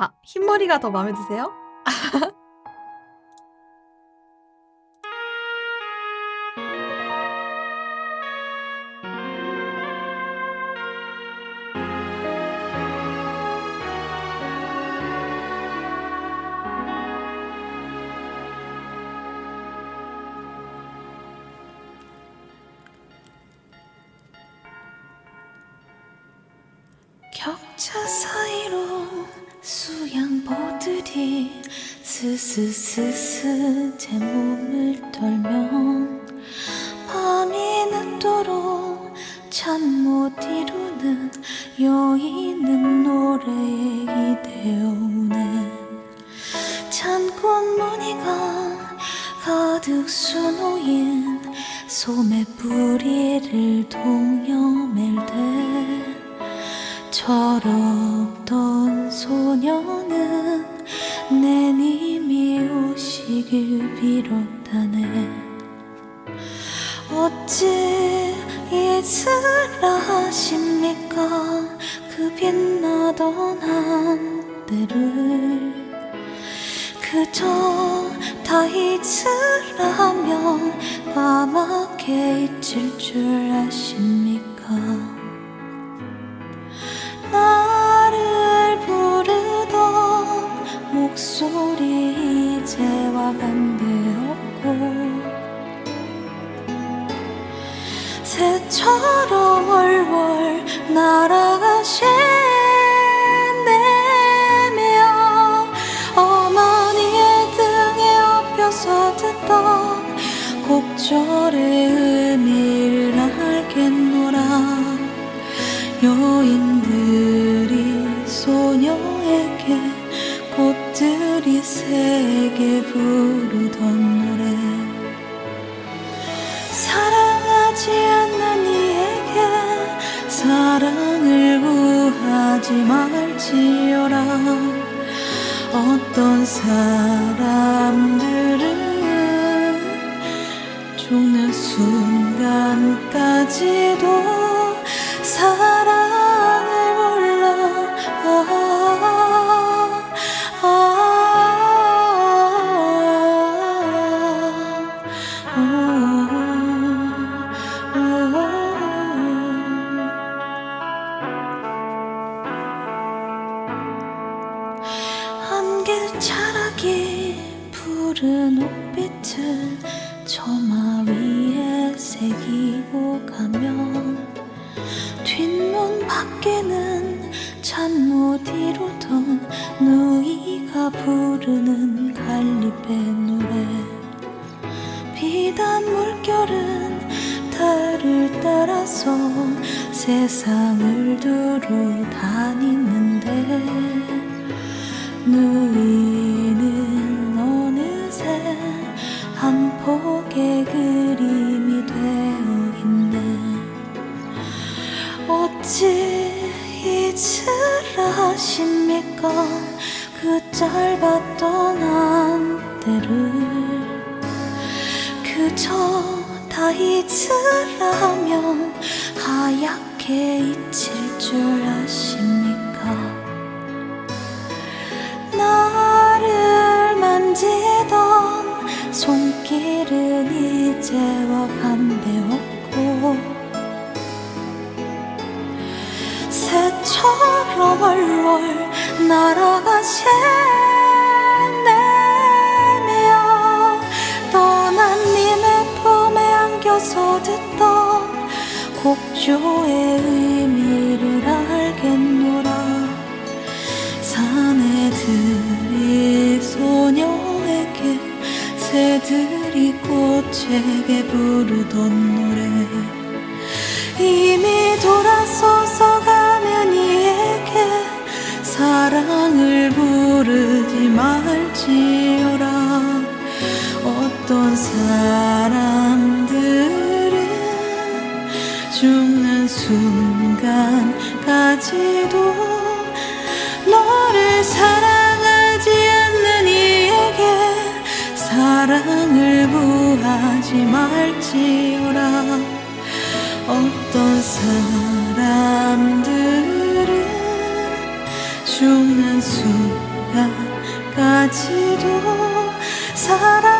아, 흰머리가 더 마음에 드세요? 격차 사이로 수양보들이 스스스스 제 몸을 떨면 밤이 늦도록 잠 못 이루는 여인은 노래에 기대어오네. 찬꽃 무늬가 가득 수놓인 소매 뿌리를 동여맬 때 철없던 소녀는 내 님이 오시길 빌었다네. 어찌 잊으라 하십니까? 그 빛나던 한때를. 그저 다 잊으라면 까맣게 잊을 줄 아십니까 새처럼 월월 날아가시네며 어머니의 등에 업혀서 듣던 곡절의 의미를 알겠노라. 여인들이 소녀에게 꽃들이 세게 부르던 사랑을 구하지 말지어라. 어떤 사람들은 죽는 순간까지도 차라기 푸른 옷빛을 처마 위에 새기고 가면 뒷문 밖에는 잠 못 이루던 누이가 부르는 갈리배 노래. 비단 물결은 달을 따라서 세상을 두루 다니는데 어찌 잊으라 하십니까? 그 짧았던 한때를 그저 다 잊으라면 하얗게 잊힐 줄 아십니까? 나를 만지던 손길은 이제와 반 날아가시네며 떠난 님의 품에 안겨서 듣던 곡조의 의미를 알겠노라. 사내들이 소녀에게 새들이 꽃에게 부르던 노래. 이미 돌아서서 가는 이에게 사랑을 부르지 말지어라. 어떤 사람들은 죽는 순간까지도 너를 사랑하지 않는 이에게 사랑을 구하지 말지어라. 어떤 사람들은 죽는 순간 시간까지도 사랑